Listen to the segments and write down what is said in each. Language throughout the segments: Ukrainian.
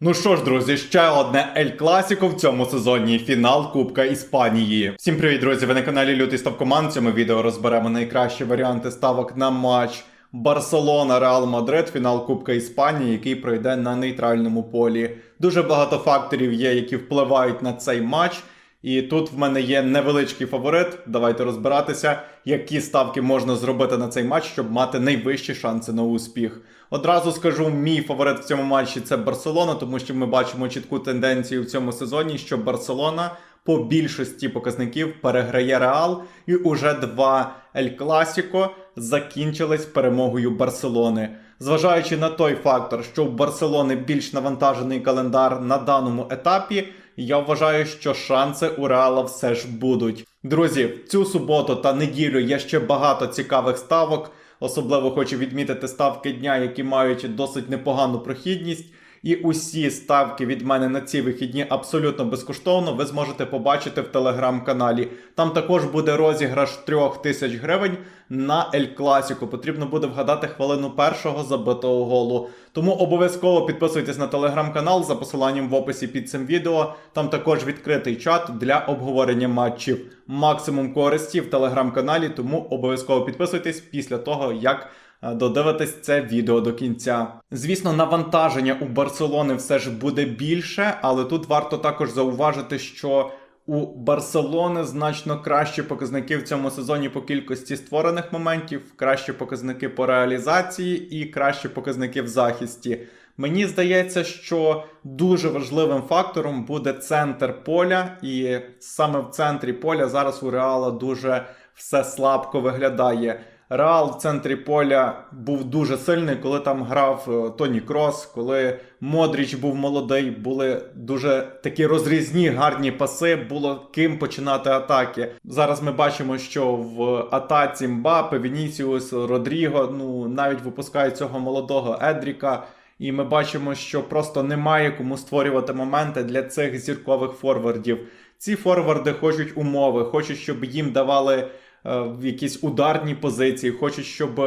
Ну що ж, друзі, ще одне Ель Класіко в цьому сезоні. Фінал Кубка Іспанії. Всім привіт, друзі! Ви на каналі Лютий Ставкоман. В цьому відео розберемо найкращі варіанти ставок на матч Барселона Реал Мадрид, фінал Кубка Іспанії, який пройде на нейтральному полі. Дуже багато факторів є, які впливають на цей матч. І тут в мене є невеличкий фаворит. Давайте розбиратися, які ставки можна зробити на цей матч, щоб мати найвищі шанси на успіх. Одразу скажу, мій фаворит в цьому матчі це Барселона, тому що ми бачимо чітку тенденцію в цьому сезоні, що Барселона по більшості показників переграє Реал, і уже два Ель Класіко закінчились перемогою Барселони. Зважаючи на той фактор, що у Барселони більш навантажений календар на даному етапі, я вважаю, що шанси у Реала все ж будуть. Друзі, цю суботу та неділю є ще багато цікавих ставок. Особливо хочу відмітити ставки дня, які мають досить непогану прохідність. І усі ставки від мене на ці вихідні абсолютно безкоштовно. Ви зможете побачити в телеграм-каналі. Там також буде розіграш трьох тисяч гривень на Ель Класіко. Потрібно буде вгадати хвилину першого забитого голу. Тому обов'язково підписуйтесь на телеграм-канал за посиланням в описі під цим відео. Там також відкритий чат для обговорення матчів. Максимум користі в телеграм-каналі, тому обов'язково підписуйтесь після того, як додивитись це відео до кінця. Звісно, навантаження у Барселони все ж буде більше, але тут варто також зауважити, що у Барселони значно кращі показники в цьому сезоні по кількості створених моментів, кращі показники по реалізації і кращі показники в захисті. Мені здається, що дуже важливим фактором буде центр поля, і саме в центрі поля зараз у Реала дуже все слабко виглядає. Реал в центрі поля був дуже сильний, коли там грав е, Тоні Крос, коли Модріч був молодий, були дуже такі розрізні гарні паси, було ким починати атаки. Зараз ми бачимо, що в атаці Мбапе, Вінісіус, Родріго, ну навіть випускають цього молодого Едріка. І ми бачимо, що просто немає кому створювати моменти для цих зіркових форвардів. Ці форварди хочуть умови, хочуть, щоб їм давали в якісь ударні позиції, хочуть, щоб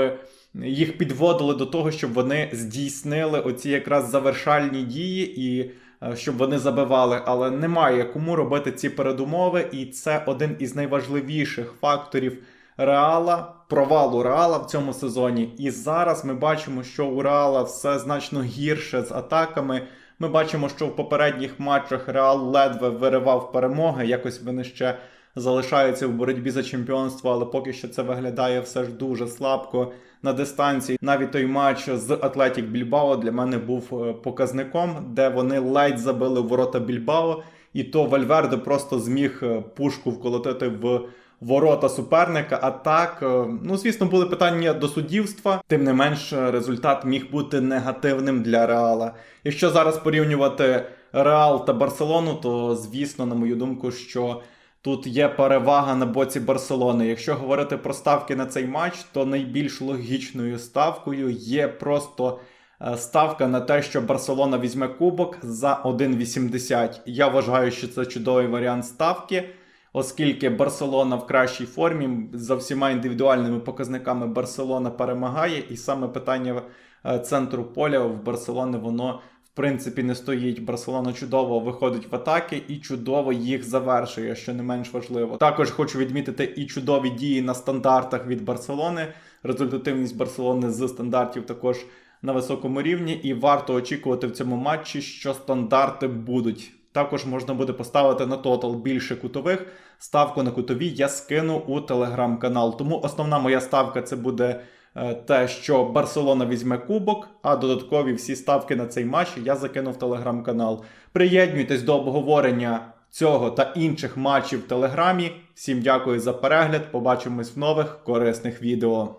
їх підводили до того, щоб вони здійснили оці якраз завершальні дії і е, щоб вони забивали. Але немає кому робити ці передумови, і це один із найважливіших факторів. Реала, провалу Реала в цьому сезоні. І зараз ми бачимо, що у Реала все значно гірше з атаками. Ми бачимо, що в попередніх матчах Реал ледве виривав перемоги. Якось вони ще залишаються в боротьбі за чемпіонство, але поки що це виглядає все ж дуже слабко на дистанції. Навіть той матч з Атлетік Більбао для мене був е, показником, де вони ледь забили ворота Більбао, і то Вальверде просто зміг е, пушку вколотити в ворота суперника. А так, е, ну звісно, були питання до суддівства. Тим не менш, результат міг бути негативним для Реала. Якщо зараз порівнювати Реал та Барселону, то звісно, на мою думку, що. Тут є перевага на боці Барселони. Якщо говорити про ставки на цей матч, то найбільш логічною ставкою є просто е, ставка на те, що Барселона візьме кубок за 1,80. Я вважаю, що це чудовий варіант ставки, оскільки Барселона в кращій формі за всіма індивідуальними показниками Барселона перемагає, і саме питання е, центру поля в Барселони воно. Принципі, не стоїть. Барселона чудово виходить в атаки і чудово їх завершує, що не менш важливо. Також хочу відмітити і чудові дії на стандартах від Барселони. Результативність Барселони з стандартів також на високому рівні, і варто очікувати в цьому матчі, що стандарти будуть. Також можна буде поставити на тотал більше кутових. Ставку на кутові я скину у телеграм-канал. Тому основна моя ставка це буде те, що Барселона візьме кубок, а додаткові всі ставки на цей матч я закинув в телеграм-канал. Приєднуйтесь до обговорення цього та інших матчів в телеграмі. Всім дякую за перегляд. Побачимось в нових корисних відео.